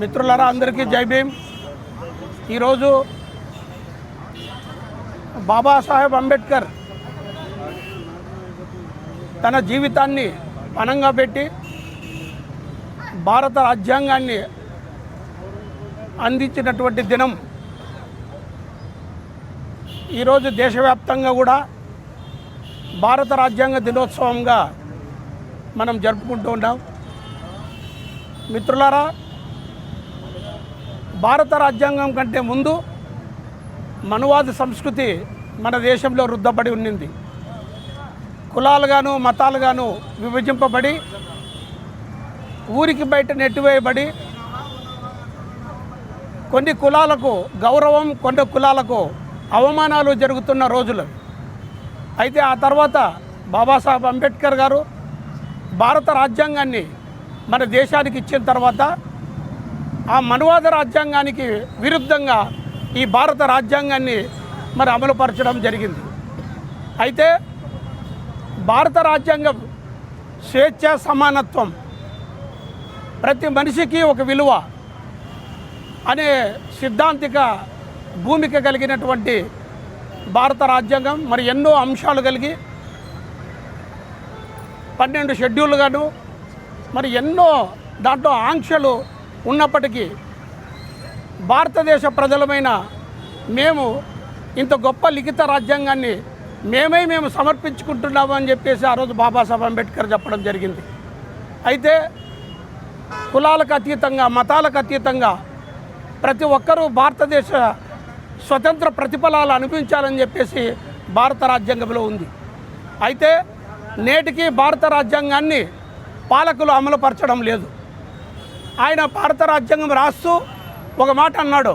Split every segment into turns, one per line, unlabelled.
మిత్రులారా అందరికీ జై భీమ్. ఈరోజు బాబాసాహెబ్ అంబేద్కర్ తన జీవితాన్ని పణంగా పెట్టి భారత రాజ్యాంగాన్ని అందించినటువంటి దినం. ఈరోజు దేశవ్యాప్తంగా కూడా భారత రాజ్యాంగ దినోత్సవంగా మనం జరుపుకుంటూ ఉన్నాం. మిత్రులారా భారత రాజ్యాంగం కంటే ముందు మనువాద సంస్కృతి మన దేశంలో రుద్దబడి ఉన్నింది. కులాలుగాను మతాలుగాను విభజింపబడి ఊరికి బయట నెట్టివేయబడి కొన్ని కులాలకు గౌరవం కొన్ని కులాలకు అవమానాలు జరుగుతున్న రోజులు అయితే ఆ తర్వాత బాబాసాహెబ్ అంబేద్కర్ గారు భారత రాజ్యాంగాన్ని మన దేశానికి ఇచ్చిన తర్వాత ఆ మనువాద రాజ్యాంగానికి విరుద్ధంగా ఈ భారత రాజ్యాంగాన్ని మరి అమలుపరచడం జరిగింది. అయితే భారత రాజ్యాంగం స్వేచ్ఛ సమానత్వం ప్రతి మనిషికి ఒక విలువ అనే సిద్ధాంతిక భూమిక కలిగినటువంటి భారత రాజ్యాంగం మరి ఎన్నో అంశాలు కలిగి పన్నెండు షెడ్యూల్గాను మరి ఎన్నో దాంట్లో ఆంక్షలు ఉన్నప్పటికీ భారతదేశ ప్రజలమైన మేము ఇంత గొప్ప లిఖిత రాజ్యాంగాన్ని మేమే మేము సమర్పించుకుంటున్నాము అని చెప్పేసి ఆ రోజు బాబాసాహెబ్ అంబేద్కర్ చెప్పడం జరిగింది. అయితే కులాలకు అతీతంగా మతాలకు అతీతంగా ప్రతి ఒక్కరూ భారతదేశ స్వతంత్ర ప్రతిఫలాలు అనిపించాలని చెప్పేసి భారత రాజ్యాంగంలో ఉంది. అయితే నేటికి భారత రాజ్యాంగాన్ని పాలకులు అమలుపరచడం లేదు. ఆయన భారత రాజ్యాంగం రాస్తూ ఒక మాట అన్నాడు.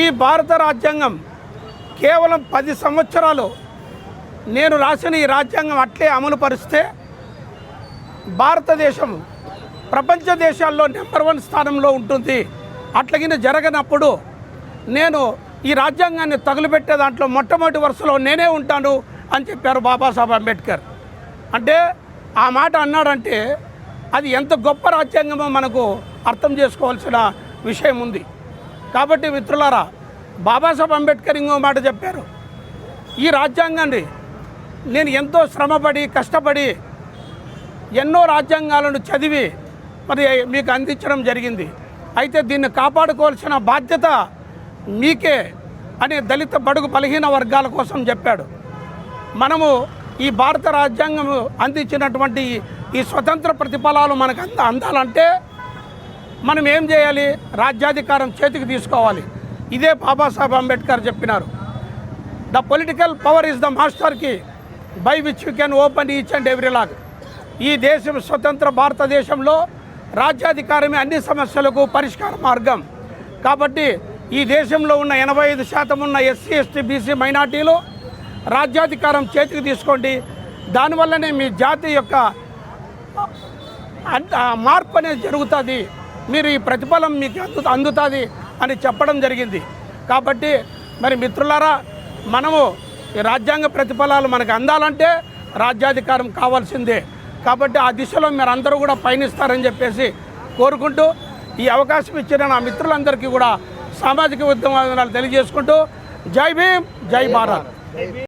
ఈ భారత రాజ్యాంగం కేవలం పది సంవత్సరాలు నేను రాసిన ఈ రాజ్యాంగం అట్లే అమలు పరిస్తే భారతదేశం ప్రపంచ దేశాల్లో నెంబర్ వన్ స్థానంలో ఉంటుంది. అట్లగిన జరగనప్పుడు నేను ఈ రాజ్యాంగాన్ని తగులుపెట్టే దాంట్లో మొట్టమొదటి వరుసలో నేనే ఉంటాను అని చెప్పారు బాబాసాహెబ్ అంబేద్కర్. అంటే ఆ మాట అన్నాడంటే అది ఎంత గొప్ప రాజ్యాంగమో మనకు అర్థం చేసుకోవాల్సిన విషయం ఉంది. కాబట్టి మిత్రులారా బాబాసాహెబ్ అంబేద్కర్ ఇంకో మాట చెప్పారు. ఈ రాజ్యాంగాన్ని నేను ఎంతో శ్రమపడి కష్టపడి ఎన్నో రాజ్యాంగాలను చదివి మరి మీకు అందించడం జరిగింది. అయితే దీన్ని కాపాడుకోవాల్సిన బాధ్యత మీకే అని దళిత బడుగు బలహీన వర్గాల కోసం చెప్పాడు. మనము ఈ భారత రాజ్యాంగం అందించినటువంటి ఈ- స్వతంత్ర ప్రతిఫలాలు మనకు అంద అందాలంటే మనం ఏం చేయాలి? రాజ్యాధికారం చేతికి తీసుకోవాలి. ఇదే బాబాసాహెబ్ అంబేద్కర్ చెప్పినారు. The political power is the master key by which you can open each and every lock. ఈ దేశం స్వతంత్ర భారతదేశంలో రాజ్యాధికారమే అన్ని సమస్యలకు పరిష్కార మార్గం. కాబట్టి ఈ దేశంలో ఉన్న ఎనభై ఐదు శాతం ఉన్న ఎస్సీ ఎస్టీ బీసీ మైనార్టీలు రాజ్యాధికారం చేతికి తీసుకోండి. దానివల్లనే మీ జాతి యొక్క మార్పు అనేది జరుగుతుంది. మీరు ఈ ప్రతిఫలం మీకు అందు అందుతుంది అని చెప్పడం జరిగింది. కాబట్టి మరి మిత్రులారా మనము ఈ రాజ్యాంగ ప్రతిఫలాలు మనకు అందాలంటే రాజ్యాధికారం కావాల్సిందే. కాబట్టి ఆ దిశలో మీరు అందరూ కూడా పయనిస్తారని చెప్పేసి కోరుకుంటూ ఈ అవకాశం ఇచ్చిన నా మిత్రులందరికీ కూడా సామాజిక ఉద్యమాలు తెలియజేసుకుంటూ జై భీమ్ జై భారత్.